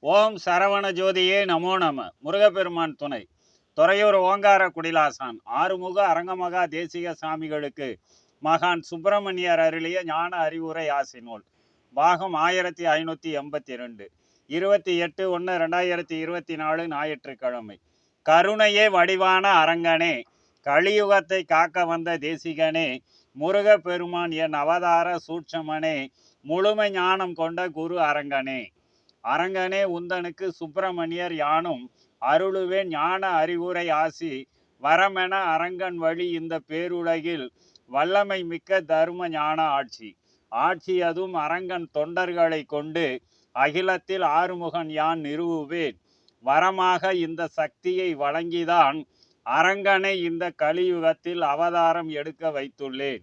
ஓம் சரவண ஜோதியே நமோ நம. முருகப்பெருமான் துணை. துறையூர் ஓங்கார குடிலாசான். ஆறுமுக அரங்கமகா தேசிக சாமிகளுக்கு மகான் சுப்பிரமணியர் அருளிய ஞான அறிவுரை ஆசி நூல் பாகம் ஆயிரத்தி ஐநூற்றி எண்பத்தி ரெண்டு இருபத்தி எட்டு ஒன்று ரெண்டாயிரத்தி இருபத்தி நாலு ஞாயிற்றுக்கிழமை. கருணையே வடிவான அரங்கனே. கலியுகத்தை காக்க வந்த தேசிகனே. முருகப்பெருமான் என் அவதார சூட்சமனே. முழுமை ஞானம் கொண்ட குரு அரங்கனே. அரங்கனே உந்தனுக்கு சுப்பிரமணியர் யானும் அருளுவேன் ஞான அறிவுரை ஆசி வரமென அரங்கன் வழி இந்த பேருலகில் வல்லமை மிக்க தர்ம ஞான ஆட்சி. ஆட்சி அதுவும் அரங்கன் தொண்டர்களை கொண்டு அகிலத்தில் ஆறுமுகன் யான் நிறுவுவேன். வரமாக இந்த சக்தியை வழங்கிதான் அரங்கனை இந்த கலியுகத்தில் அவதாரம் எடுக்க வைத்துள்ளேன்.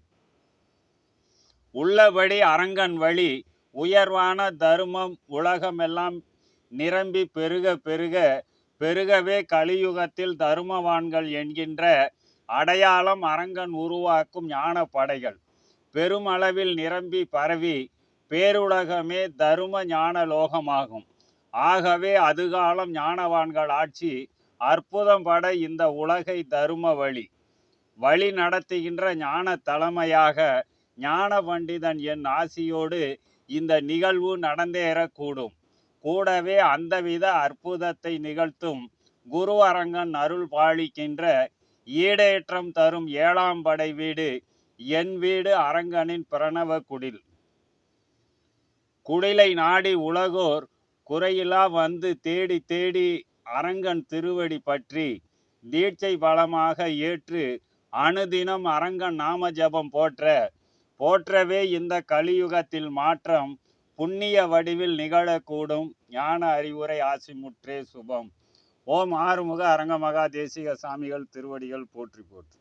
உள்ளபடி அரங்கன் வழி உயர்வான தருமம் உலகமெல்லாம் நிரம்பி பெருக பெருக பெருகவே கலியுகத்தில் தருமவான்கள் என்கின்ற அடையாளம் அரங்கன் உருவாக்கும் ஞான படைகள் பெருமளவில் நிரம்பி பரவி பேருலகமே தரும ஞான லோகமாகும். ஆகவே அதுகாலம் ஞானவான்கள் ஆட்சி அற்புதம் பட இந்த உலகை தரும வழி. வழி நடத்துகின்ற ஞான தலைமையாக ஞான பண்டிதன் என் ஆசியோடு இந்த நிகழ்வு நடந்தேறக்கூடும் கூடவே அந்தவித அற்புதத்தை நிகழ்த்தும் குரு அரங்கன் அருள் பாலிக்கின்ற ஈடேற்றம் தரும் ஏழாம் படை வீடு என் வீடு அரங்கனின் பிரணவ குடில். குடிலை நாடி உலகோர் குறையிலா வந்து தேடி தேடி அரங்கன் திருவடி பற்றி தீட்சை பலமாக ஏற்று அனுதினம் அரங்கன் நாம ஜபம் போற்ற போற்றவே இந்த கலியுகத்தில் மாற்றம் புண்ணிய வடிவில் நிகழக்கூடும். ஞான அறிவுரை ஆசிமுற்றே சுபம். ஓம் ஆறுமுக அரங்கமகா தேசிக சாமிகள் திருவடிகள் போற்றி போற்றி.